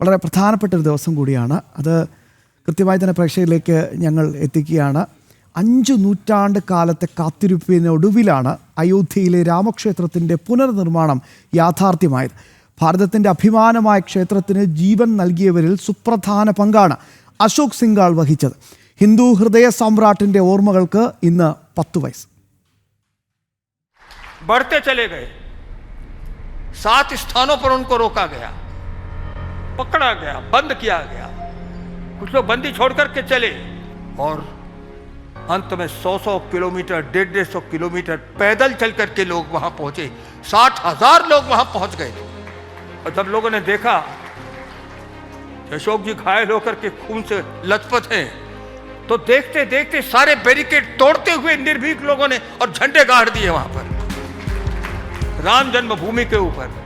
വളരെ പ്രധാനപ്പെട്ട ഒരു ദിവസം കൂടിയാണ് അത് കൃത്യമായി തന്നെ പ്രേക്ഷകരിലേക്ക് ഞങ്ങൾ എത്തിക്കുകയാണ് അഞ്ചു നൂറ്റാണ്ട് കാലത്തെ കാത്തിരിപ്പിനൊടുവിലാണ് അയോധ്യയിലെ രാമക്ഷേത്രത്തിൻ്റെ പുനർനിർമ്മാണം യാഥാർത്ഥ്യമായത് ഭാരതത്തിൻ്റെ അഭിമാനമായ ക്ഷേത്രത്തിന് ജീവൻ നൽകിയവരിൽ സുപ്രധാന പങ്കാണ് അശോക് സിംഗാൾ വഹിച്ചത് ഹിന്ദു ഹൃദയ സാമ്രാട്ടിൻ്റെ ഓർമ്മകൾക്ക് ഇന്ന് പത്ത് വയസ്സ് बढ़ते चले गए सात स्थानों पर उनको रोका गया पकड़ा गया, बंद किया गया। कुछ लोग बंदी छोड़ करके चले। और अंत में सौ सौ किलोमीटर डेढ़ डेढ़ सौ किलोमीटर पैदल चल करके लोग वहाँ पहुँचे। साठ हज़ार लोग वहाँ पहुँच गए। और जब लोगों ने देखा, अशोक जी घायल होकर के खून से लथपथ हैं तो देखते देखते सारे बैरिकेड तोड़ते हुए निर्भीक लोगों ने और झंडे गाड़ दिए वहाँ पर। राम जन्मभूमि के ऊपर।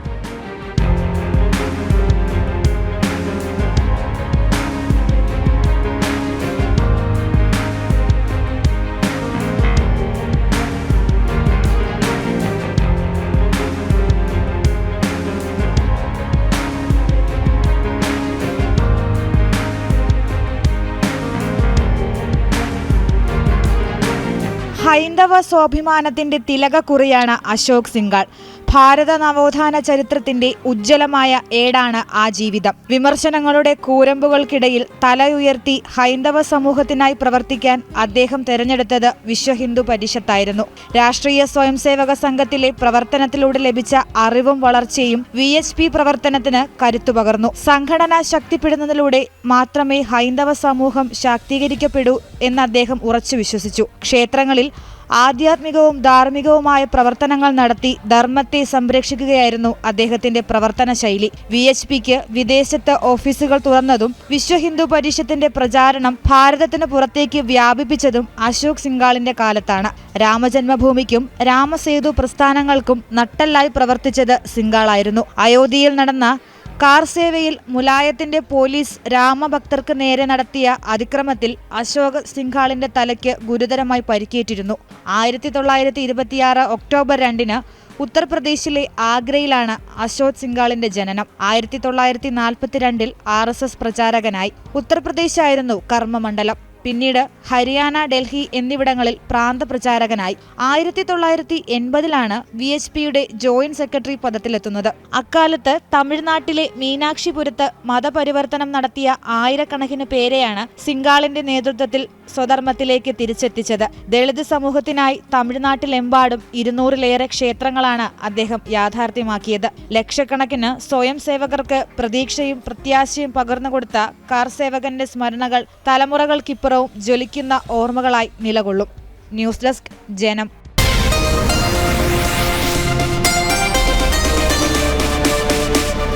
ഹൈന്ദവ സ്വാഭിമാനത്തിന്റെ തിലകക്കുറിയാണ് അശോക് സിംഗാൾ. ഭാരത നവോത്ഥാന ചരിത്രത്തിന്റെ ഉജ്ജ്വലമായ ഏടാണ് ആ ജീവിതം. വിമർശനങ്ങളുടെ കൂരമ്പുകൾക്കിടയിൽ തലയുയർത്തി ഹൈന്ദവ സമൂഹത്തിനായി പ്രവർത്തിക്കാൻ അദ്ദേഹം തെരഞ്ഞെടുത്തത് വിശ്വ ഹിന്ദു പരിഷത്തായിരുന്നു. രാഷ്ട്രീയ സ്വയംസേവക സംഘത്തിലെ പ്രവർത്തനത്തിലൂടെ ലഭിച്ച അറിവും വളർച്ചയും വി എച്ച് പി പ്രവർത്തനത്തിന് കരുത്തു പകർന്നു. സംഘടന ശക്തിപ്പെടുന്നതിലൂടെ മാത്രമേ ഹൈന്ദവ സമൂഹം ശാക്തീകരിക്കപ്പെടൂ എന്ന് അദ്ദേഹം ഉറച്ചു വിശ്വസിച്ചു. ക്ഷേത്രങ്ങളിൽ ആധ്യാത്മികവും ധാർമ്മികവുമായ പ്രവർത്തനങ്ങൾ നടത്തി ധർമ്മത്തെ സംരക്ഷിക്കുകയായിരുന്നു അദ്ദേഹത്തിന്റെ പ്രവർത്തന ശൈലി. വി എച്ച് പിക്ക് വിദേശത്ത് ഓഫീസുകൾ തുറന്നതും വിശ്വ ഹിന്ദു പരിഷത്തിന്റെ പ്രചാരണം ഭാരതത്തിന് പുറത്തേക്ക് വ്യാപിപ്പിച്ചതും അശോക് സിംഗാളിന്റെ കാലത്താണ്. രാമജന്മഭൂമിക്കും രാമസേതു പ്രസ്ഥാനങ്ങൾക്കും നട്ടല്ലായി പ്രവർത്തിച്ചത് സിംഗാളായിരുന്നു. അയോധ്യയിൽ നടന്ന കാർ സേവയിൽ മുലായത്തിന്റെ പോലീസ് രാമഭക്തർക്ക് നേരെ നടത്തിയ അതിക്രമത്തിൽ അശോക് സിംഘാളിന്റെ തലയ്ക്ക് ഗുരുതരമായി പരിക്കേറ്റിരുന്നു. ആയിരത്തി തൊള്ളായിരത്തി ഇരുപത്തിയാറ് ഒക്ടോബർ രണ്ടിന് ഉത്തർപ്രദേശിലെ ആഗ്രയിലാണ് അശോക് സിംഗാളിന്റെ ജനനം. ആയിരത്തി തൊള്ളായിരത്തി നാൽപ്പത്തിരണ്ടിൽ ആർ എസ് എസ് പ്രചാരകനായി. ഉത്തർപ്രദേശായിരുന്നു കർമ്മമണ്ഡലം. പിന്നീട് ഹരിയാന ഡൽഹി എന്നിവിടങ്ങളിൽ പ്രാന്തപ്രചാരകനായി. ആയിരത്തി തൊള്ളായിരത്തി എൺപതിലാണ് വി എച്ച് പിയുടെ ജോയിന്റ് സെക്രട്ടറി പദത്തിലെത്തുന്നത്. അക്കാലത്ത് തമിഴ്നാട്ടിലെ മീനാക്ഷിപുരത്ത് മതപരിവർത്തനം നടത്തിയ ആയിരക്കണക്കിന് പേരെയാണ് സിംഗാളിന്റെ നേതൃത്വത്തിൽ സ്വധർമ്മത്തിലേക്ക് തിരിച്ചെത്തിച്ചത്. ദളിത് സമൂഹത്തിനായി തമിഴ്നാട്ടിലെമ്പാടും ഇരുന്നൂറിലേറെ ക്ഷേത്രങ്ങളാണ് അദ്ദേഹം യാഥാർത്ഥ്യമാക്കിയത്. ലക്ഷക്കണക്കിന് സ്വയം സേവകർക്ക് പ്രതീക്ഷയും പ്രത്യാശയും പകർന്നുകൊടുത്ത കാർ സേവകന്റെ സ്മരണകൾ തലമുറകൾക്കിപ്പുറവും ജ്വലിക്കുന്ന ഓർമ്മകളായി നിലകൊള്ളും. ന്യൂസ് ഡെസ്ക് ജനം.